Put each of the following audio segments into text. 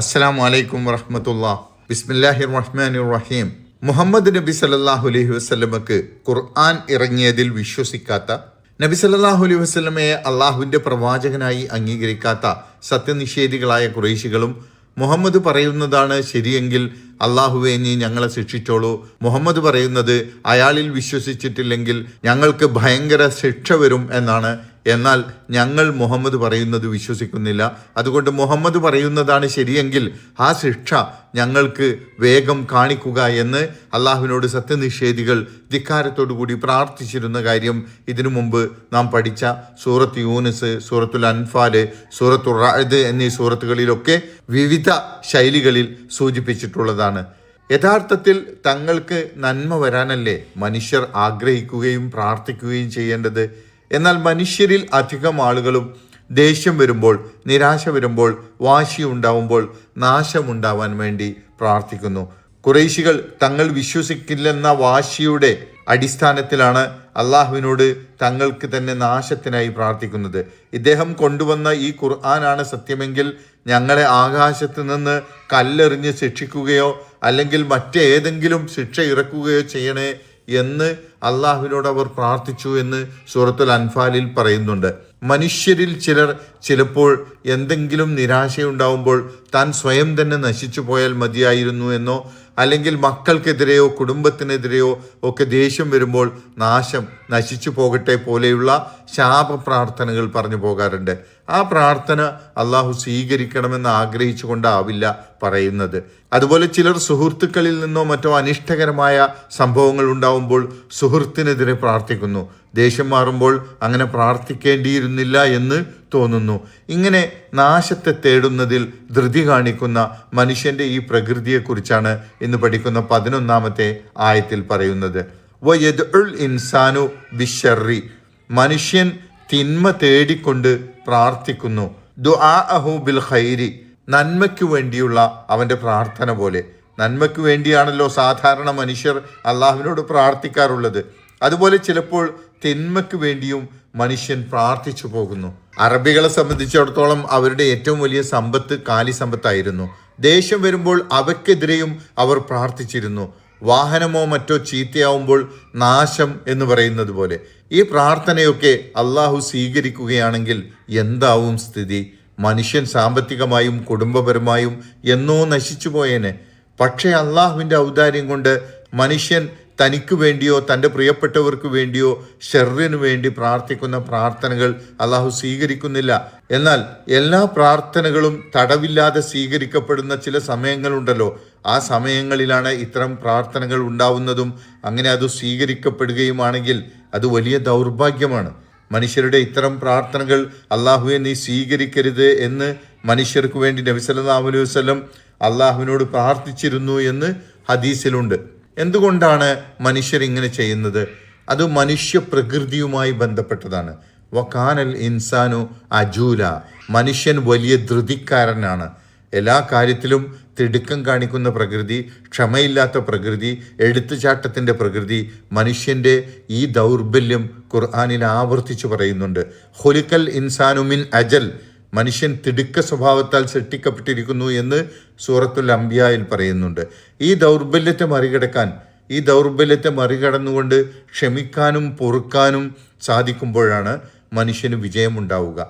അസ്സലാമു വലൈക്കും വറഹമത്തുള്ള. ബിസ്മില്ലാഹിർ റഹ്മാൻ റഹീം മുഹമ്മദ് നബി സല്ലാഹു അലൈഹി വസ്ലമക്ക് ഖുർആൻ ഇറങ്ങിയതിൽ വിശ്വസിക്കാത്ത നബി സല്ലാഹു അലൈഹി വസ്ലമയെ അള്ളാഹുവിന്റെ പ്രവാചകനായി അംഗീകരിക്കാത്ത സത്യനിഷേധികളായ കുറേശികളും മുഹമ്മദ് പറയുന്നതാണ് ശരിയെങ്കിൽ അള്ളാഹുവെ നീ ഞങ്ങളെ ശിക്ഷിച്ചോളൂ. മുഹമ്മദ് പറയുന്നത് അയാളിൽ വിശ്വസിച്ചിട്ടില്ലെങ്കിൽ ഞങ്ങൾക്ക് ഭയങ്കര ശിക്ഷ വരും എന്നാണ് എന്നാൽ ഞങ്ങൾ മുഹമ്മദ് പറയുന്നത് വിശ്വസിക്കുന്നില്ല. അതുകൊണ്ട് മുഹമ്മദ് പറയുന്നതാണ് ശരിയെങ്കിൽ ആ ശിക്ഷ ഞങ്ങൾക്ക് വേഗം കാണിക്കുക എന്ന് അള്ളാഹുവിനോട് സത്യനിഷേധികൾ ധിക്കാരത്തോടു കൂടി പ്രാർത്ഥിച്ചിരുന്ന കാര്യം ഇതിനു മുമ്പ് നാം പഠിച്ച സൂറത്ത് യൂനിസ് സൂറത്തുൽ അൻഫാൽ സൂറത്തുൽ റായത് എന്നീ സൂറത്തുകളിലൊക്കെ വിവിധ ശൈലികളിൽ സൂചിപ്പിച്ചിട്ടുള്ളതാണ്. യഥാർത്ഥത്തിൽ തങ്ങൾക്ക് നന്മ വരാനല്ലേ മനുഷ്യർ ആഗ്രഹിക്കുകയും പ്രാർത്ഥിക്കുകയും ചെയ്യേണ്ടത്? എന്നാൽ മനുഷ്യരിൽ അധികം ആളുകളും ദേഷ്യം വരുമ്പോൾ നിരാശ വരുമ്പോൾ വാശി ഉണ്ടാവുമ്പോൾ നാശമുണ്ടാവാൻ വേണ്ടി പ്രാർത്ഥിക്കുന്നു. കുറേശികൾ തങ്ങൾ വിശ്വസിക്കില്ലെന്ന വാശിയുടെ അടിസ്ഥാനത്തിലാണ് അള്ളാഹുവിനോട് തങ്ങൾക്ക് തന്നെ നാശത്തിനായി പ്രാർത്ഥിക്കുന്നത്. ഇദ്ദേഹം കൊണ്ടുവന്ന ഈ ഖുർആനാണ് സത്യമെങ്കിൽ ഞങ്ങളെ ആകാശത്ത് നിന്ന് കല്ലെറിഞ്ഞ് ശിക്ഷിക്കുകയോ അല്ലെങ്കിൽ മറ്റേതെങ്കിലും ശിക്ഷ ഇറക്കുകയോ ചെയ്യണേ എന്ന് അള്ളാഹുവിനോട് അവർ പ്രാർത്ഥിച്ചു എന്ന് സൂറത്തുൽ അൻഫാലിൽ പറയുന്നുണ്ട്. മനുഷ്യരിൽ ചിലർ ചിലപ്പോൾ എന്തെങ്കിലും നിരാശയുണ്ടാവുമ്പോൾ താൻ സ്വയം തന്നെ നശിച്ചു പോയാൽ മതിയായിരുന്നു എന്നോ അല്ലെങ്കിൽ മക്കൾക്കെതിരെയോ കുടുംബത്തിനെതിരെയോ ഒക്കെ ദേഷ്യം വരുമ്പോൾ നാശം നശിച്ചു പോകട്ടെ പോലെയുള്ള ശാപ പ്രാർത്ഥനകൾ പറഞ്ഞു പോകാറുണ്ട്. ആ പ്രാർത്ഥന അള്ളാഹു സ്വീകരിക്കണമെന്ന് ആഗ്രഹിച്ചുകൊണ്ടാവില്ല പറയുന്നത്. അതുപോലെ ചിലർ സുഹൃത്തുക്കളിൽ നിന്നോ മറ്റോ അനിഷ്ടകരമായ സംഭവങ്ങൾ ഉണ്ടാവുമ്പോൾ സുഹൃത്തിനെതിരെ പ്രാർത്ഥിക്കുന്നു. ദേഷ്യം മാറുമ്പോൾ അങ്ങനെ പ്രാർത്ഥിക്കേണ്ടിയിരുന്നില്ല എന്ന് തോന്നുന്നു. ഇങ്ങനെ നാശത്തെ തേടുന്നതിൽ ധൃതി കാണിക്കുന്ന മനുഷ്യന്റെ ഈ പ്രകൃതിയെക്കുറിച്ചാണ് ഇന്ന് പഠിക്കുന്ന പതിനൊന്നാമത്തെ ആയത്തിൽ പറയുന്നത്. വയദുൽ ഇൻസാനു ബിഷറി മനുഷ്യൻ തിന്മ തേടിക്കൊണ്ട് പ്രാർത്ഥിക്കുന്നു. ദുആഅഹു ബിൽ ഖൈരി. നന്മയ്ക്കു വേണ്ടിയുള്ള അവന്റെ പ്രാർത്ഥന പോലെ. നന്മയ്ക്ക് വേണ്ടിയാണല്ലോ സാധാരണ മനുഷ്യർ അള്ളാഹുവിനോട് പ്രാർത്ഥിക്കാറുള്ളത്. അതുപോലെ ചിലപ്പോൾ തിന്മയ്ക്ക് വേണ്ടിയും മനുഷ്യൻ പ്രാർത്ഥിച്ചു പോകുന്നു. അറബികളെ സംബന്ധിച്ചിടത്തോളം അവരുടെ ഏറ്റവും വലിയ സമ്പത്ത് കാലി സമ്പത്തായിരുന്നു ദേഷ്യം വരുമ്പോൾ അവക്കെതിരെയും അവർ പ്രാർത്ഥിച്ചിരുന്നു. വാഹനമോ മറ്റോ ചീത്തയാവുമ്പോൾ നാശം എന്ന് പറയുന്നത് പോലെ. ഈ പ്രാർത്ഥനയൊക്കെ അള്ളാഹു സ്വീകരിക്കുകയാണെങ്കിൽ എന്താവും സ്ഥിതി? മനുഷ്യൻ സാമ്പത്തികമായും കുടുംബപരമായും എന്നോ നശിച്ചു പോയേനെ. പക്ഷേ അള്ളാഹുവിന്റെ ഔദാര്യം കൊണ്ട് മനുഷ്യൻ തനിക്ക് വേണ്ടിയോ തന്റെ പ്രിയപ്പെട്ടവർക്ക് വേണ്ടിയോ ഷെറിനു വേണ്ടി പ്രാർത്ഥിക്കുന്ന പ്രാർത്ഥനകൾ അള്ളാഹു സ്വീകരിക്കുന്നില്ല. എന്നാൽ എല്ലാ പ്രാർത്ഥനകളും തടവില്ലാതെ സ്വീകരിക്കപ്പെടുന്ന ചില സമയങ്ങളുണ്ടല്ലോ. ആ സമയങ്ങളിലാണ് ഇത്തരം പ്രാർത്ഥനകൾ ഉണ്ടാവുന്നതും അങ്ങനെ അത് സ്വീകരിക്കപ്പെടുകയുമാണെങ്കിൽ അത് വലിയ ദൗർഭാഗ്യമാണ്. മനുഷ്യരുടെ ഇത്തരം പ്രാർത്ഥനകൾ അള്ളാഹുവെ നീ സ്വീകരിക്കരുത് എന്ന് മനുഷ്യർക്ക് വേണ്ടി നബി സല്ലല്ലാഹു അലൈഹി അള്ളാഹുവിനോട് പ്രാർത്ഥിച്ചിരുന്നു എന്ന് ഹദീസിലുണ്ട്. എന്തുകൊണ്ടാണ് മനുഷ്യർ ഇങ്ങനെ ചെയ്യുന്നത്? അത് മനുഷ്യ പ്രകൃതിയുമായി ബന്ധപ്പെട്ടതാണ്. വക്കാനൽ ഇൻസാനു അജൂല. മനുഷ്യൻ വലിയ ധൃതിക്കാരനാണ്. എല്ലാ കാര്യത്തിലും തിടുക്കം കാണിക്കുന്ന പ്രകൃതി ക്ഷമയില്ലാത്ത പ്രകൃതി എടുത്തുചാട്ടത്തിന്റെ പ്രകൃതി മനുഷ്യന്റെ ഈ ദൗർബല്യം ഖുർആാനിൽ ആവർത്തിച്ചു പറയുന്നുണ്ട്. ഹൊലിക്കൽ ഇൻസാനുമിൻ അജൽ. മനുഷ്യൻ തിടുക്ക സ്വഭാവത്താൽ സൃഷ്ടിക്കപ്പെട്ടിരിക്കുന്നു എന്ന് സൂറത്തുൽ അംബിയായിൽ പറയുന്നുണ്ട്. ഈ ദൗർബല്യത്തെ മറികടക്കാൻ ഈ ദൗർബല്യത്തെ മറികടന്നുകൊണ്ട് ക്ഷമിക്കാനും പൊറുക്കാനും സാധിക്കുമ്പോഴാണ് മനുഷ്യന് വിജയമുണ്ടാവുക.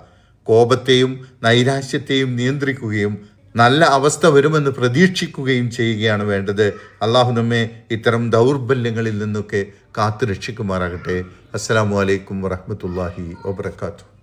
കോപത്തെയും നൈരാശ്യത്തെയും നിയന്ത്രിക്കുകയും നല്ല അവസ്ഥ വരുമെന്ന് പ്രതീക്ഷിക്കുകയും ചെയ്യുകയാണ് വേണ്ടത്. അള്ളാഹു നമ്മെ ഇത്തരം ദൗർബല്യങ്ങളിൽ നിന്നൊക്കെ കാത്തുരക്ഷിക്കുമാറാകട്ടെ. അസ്സാം വലൈക്കും വറഹമത്തല്ലാഹി വാബർക്കാത്തു